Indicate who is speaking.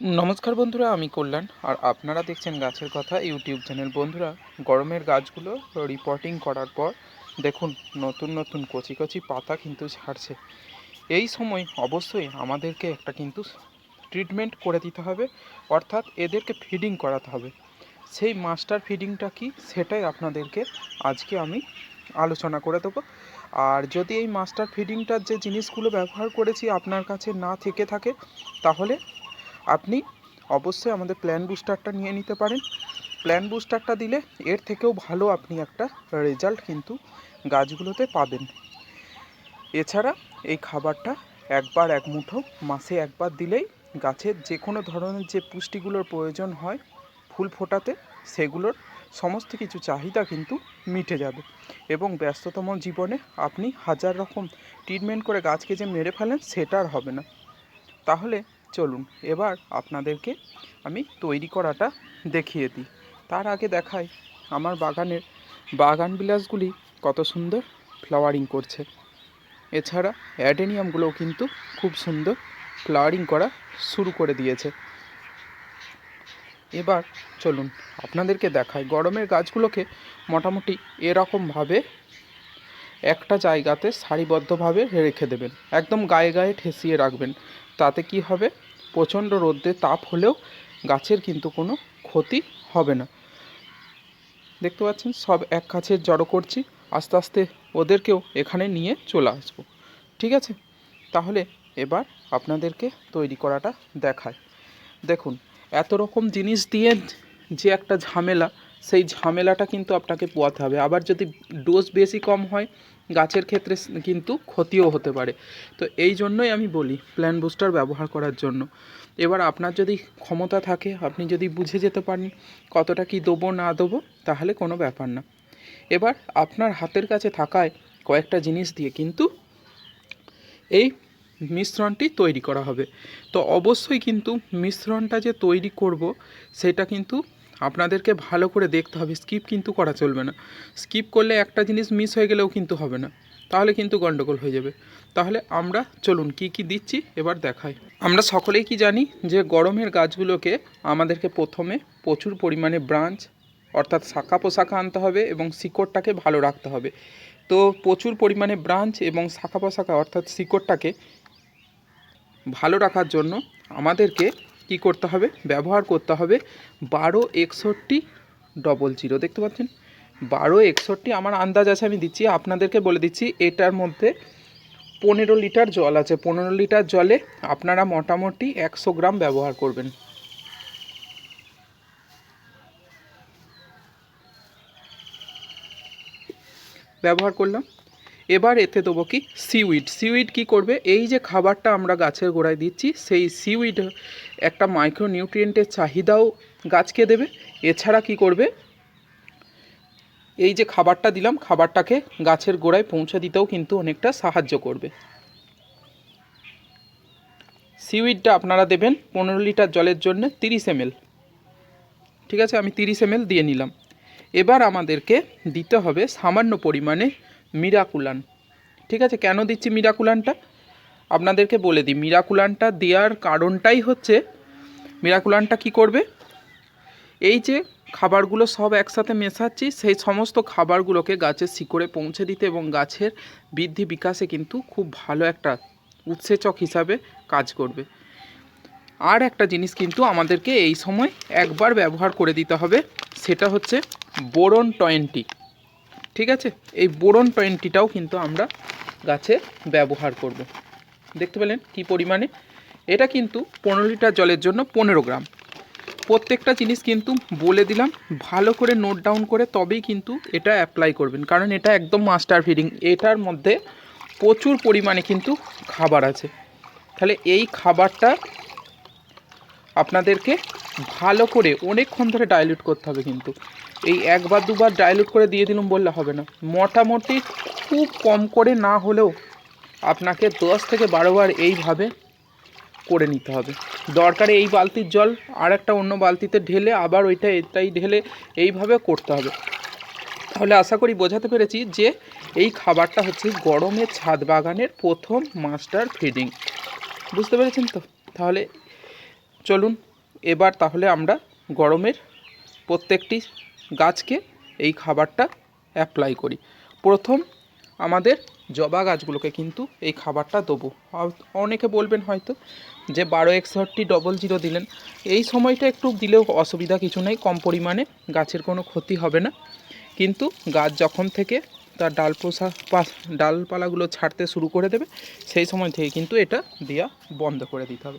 Speaker 1: নমস্কার বন্ধুরা, আমি কল্যাণ। আর আপনারা দেখছেন গাছের কথা ইউটিউব চ্যানেল। বন্ধুরা, গরমের গাছগুলো রিপোর্টিং করার পর দেখুন, নতুন নতুন কচি কচি পাতা কিন্তু ছাড়ছে এই সময় অবশ্যই আমাদেরকে একটা কিন্তু ট্রিটমেন্ট করে দিতে হবে, অর্থাৎ এদেরকে ফিডিং করাতে হবে। সেই মাস্টার ফিডিংটা কি, সেটাই আপনাদেরকে আজকে আমি আলোচনা করে দেবো। আর যদি এই মাস্টার ফিডিংটার যে জিনিসগুলো ব্যবহার করেছি আপনার কাছে না থেকে থাকে, তাহলে আপনি অবশ্যই আমাদের প্ল্যান বুস্টারটা নিয়ে নিতে পারেন। প্ল্যান বুস্টারটা দিলে এর থেকেও ভালো আপনি একটা রেজাল্ট কিন্তু গাছগুলোতে পাবেন। এছাড়া এই খাবারটা একবার এক মুঠো, মাসে একবার দিলেই গাছের যে কোনো ধরনের যে পুষ্টিগুলোর প্রয়োজন হয় ফুল ফোটাতে, সেগুলোর সমস্ত কিছু চাহিদা কিন্তু মিটে যাবে। এবং ব্যস্ততম জীবনে আপনি হাজার রকম ট্রিটমেন্ট করে গাছকে যে মেরে ফেলেন, সেটা আর হবে না। তাহলে চলুন, এবার আপনাদেরকে আমি তৈরি করাটা দেখিয়ে দিই। তার আগে দেখাই, আমার বাগানের বাগান বিলাসগুলি কত সুন্দর ফ্লাওয়ারিং করছে। এছাড়া অ্যাডেনিয়ামগুলোও কিন্তু খুব সুন্দর ফ্লাওয়ারিং করা শুরু করে দিয়েছে। এবার চলুন, আপনাদেরকে দেখাই, গরমের গাছগুলোকে মোটামুটি এরকমভাবে একটা জায়গাতে সারিবদ্ধভাবে রেখে দেবেন। একদম গায়ে গায়ে ঠেসিয়ে রাখবেন। তাতে কি হবে? প্রচণ্ড রোদ্রে তাপ হলেও গাছের কিন্তু কোনো ক্ষতি হবে না। দেখতে পাচ্ছেন? সব এক কাছে জড়ো করছি। আস্তে আস্তে ওদেরকেও এখানে নিয়ে চলে আসব। ঠিক আছে? তাহলে এবার আপনাদেরকে তৈরি করাটা দেখায়। দেখুন, এত রকম জিনিস দিয়ে যে একটা ঝামেলা সেই ঝামেলাটা কিন্তু আপনাকে পোয়াতে হবে। আবার যদি ডোজ বেশি কম হয়, গাছের ক্ষেত্রে কিন্তু ক্ষতিও হতে পারে। তো এই জন্যই আমি বলি প্ল্যান বুস্টার ব্যবহার করার জন্য। এবার আপনার যদি ক্ষমতা থাকে, আপনি যদি বুঝে যেতে পারেন কতটা কি দেবো, না দেবো, তাহলে কোনো ব্যাপার না। এবার আপনার হাতের কাছে থাকায় কয়েকটা জিনিস দিয়ে কিন্তু এই মিশ্রণটি তৈরি করা হবে। তো অবশ্যই কিন্তু মিশ্রণটা যে তৈরি করব, সেটা কিন্তু আপনাদেরকে ভালো করে দেখতে হবে স্কিপ কিন্তু করা চলবে না। স্কিপ করলে একটা জিনিস মিস হয়ে গেলেও কিন্তু হবে না। তাহলে কিন্তু গন্ডগোল হয়ে যাবে। তাহলে আমরা চলুন কি কি দিচ্ছি এবার দেখাই। আমরা সকলেই কি জানি যে গরমের গাছগুলোকে আমাদেরকে প্রথমে প্রচুর পরিমাণে ব্রাঞ্চ অর্থাৎ শাখা পোশাখা আনতে হবে এবং শিকড়টাকে ভালো রাখতে হবে। তো প্রচুর পরিমাণে ব্রাঞ্চ এবং শাখা পোশাখা, অর্থাৎ শিকড়টাকে ভালো রাখার জন্য আমাদেরকে কি করতে হবে? ব্যবহার করতে হবে বারো একষট্টি ডবল জিরো দেখতে পাচ্ছেন? বারো একষট্টি আমার আন্দাজ আছে, আমি দিচ্ছি, আপনাদেরকে বলে দিচ্ছি, এটার মধ্যে পনেরো লিটার জল আছে। পনেরো লিটার জলে আপনারা মোটামুটি একশো গ্রাম ব্যবহার করবেন। ব্যবহার করলাম। এবার এতে দেবো কি সিউইড সিউইড কি করবে? এই যে খাবারটা আমরা গাছের গোড়ায় দিচ্ছি, সেই সিউইড একটা মাইক্রো নিউট্রিয়েন্টের চাহিদাও গাছকে দেবে। এছাড়া কি করবে? এই যে খাবারটা দিলাম, খাবারটাকে গাছের গোড়ায় পৌঁছে দিতেও কিন্তু অনেকটা সাহায্য করবে। সিউইডটা আপনারা দেবেন পনেরো লিটার জলের জন্য তিরিশ এমএল। ঠিক আছে, আমি তিরিশ এমএল দিয়ে নিলাম। এবার আমাদেরকে দিতে হবে সামান্য পরিমাণে মিরাকুলান। ঠিক আছে? কেন দিচ্ছি মিরাকুলানটা? আপনাদেরকে বলে দিই। মিরাকুলানটা দেওয়ার কারণটাই হচ্ছে, মিরাকুলানটা কি করবে? এই যে খাবারগুলো সব একসাথে মেশাচ্ছি, সেই সমস্ত খাবারগুলোকে গাছের শিকড়ে পৌঁছে দিতে এবং গাছের বৃদ্ধি বিকাশে কিন্তু খুব ভালো একটা উৎসেচক হিসাবে কাজ করবে। আর একটা জিনিস কিন্তু আমাদেরকে এই সময় একবার ব্যবহার করে দিতে হবে, সেটা হচ্ছে বোরন টোয়েন্টি। ঠিক আছে? এই বোরন টোয়েন্টিটাও কিন্তু আমরা গাছে ব্যবহার করব। দেখতে পেলেন কি পরিমাণে? এটা কিন্তু পনেরো লিটার জলের জন্য পনেরো গ্রাম। প্রত্যেকটা জিনিস কিন্তু বলে দিলাম, ভালো করে নোট ডাউন করে তবেই কিন্তু এটা অ্যাপ্লাই করবেন। কারণ এটা একদম মাস্টার ফিডিং এটার মধ্যে প্রচুর পরিমাণে কিন্তু খাবার আছে। তাহলে এই খাবারটা আপনাদেরকে ভালো করে অনেকক্ষণ ধরে ডাইলিউট করতে হবে কিন্তু। এই একবার, দুবার ডাইলুট করে দিয়ে দিলাম বললে হবে না। মোটামুটি খুব কম করে না হলেও আপনাকে দশ থেকে বারোবার এইভাবে করে নিতে হবে। দরকারে এই বালতির জল, আর একটা অন্য বালতিতে ঢেলে আবার ওইটা, এটাই ঢেলে এইভাবে করতে হবে। তাহলে আশা করি বোঝাতে পেরেছি যে এই খাবারটা হচ্ছে গরমের ছাদ বাগানের প্রথম মাস্টার ফিডিং। বুঝতে পেরেছেন তো? তাহলে চলুন এবার তাহলে আমরা গরমের প্রত্যেকটি গাছকে এই খাবারটা অ্যাপ্লাই করি। প্রথম আমাদের জবা গাছগুলোকে কিন্তু এই খাবারটা দেবো। অনেকে বলবেন হয়তো যে বারো একষট্টি ডবল জিরো দিলেন। এই সময়টা একটু দিলেও অসুবিধা কিছু নেই, কম পরিমাণে গাছের কোনো ক্ষতি হবে না। কিন্তু গাছ যখন থেকে তার ডাল পোষা ডালপালাগুলো ছাড়তে শুরু করে দেবে, সেই সময় থেকে কিন্তু এটা দেওয়া বন্ধ করে দিতে হবে।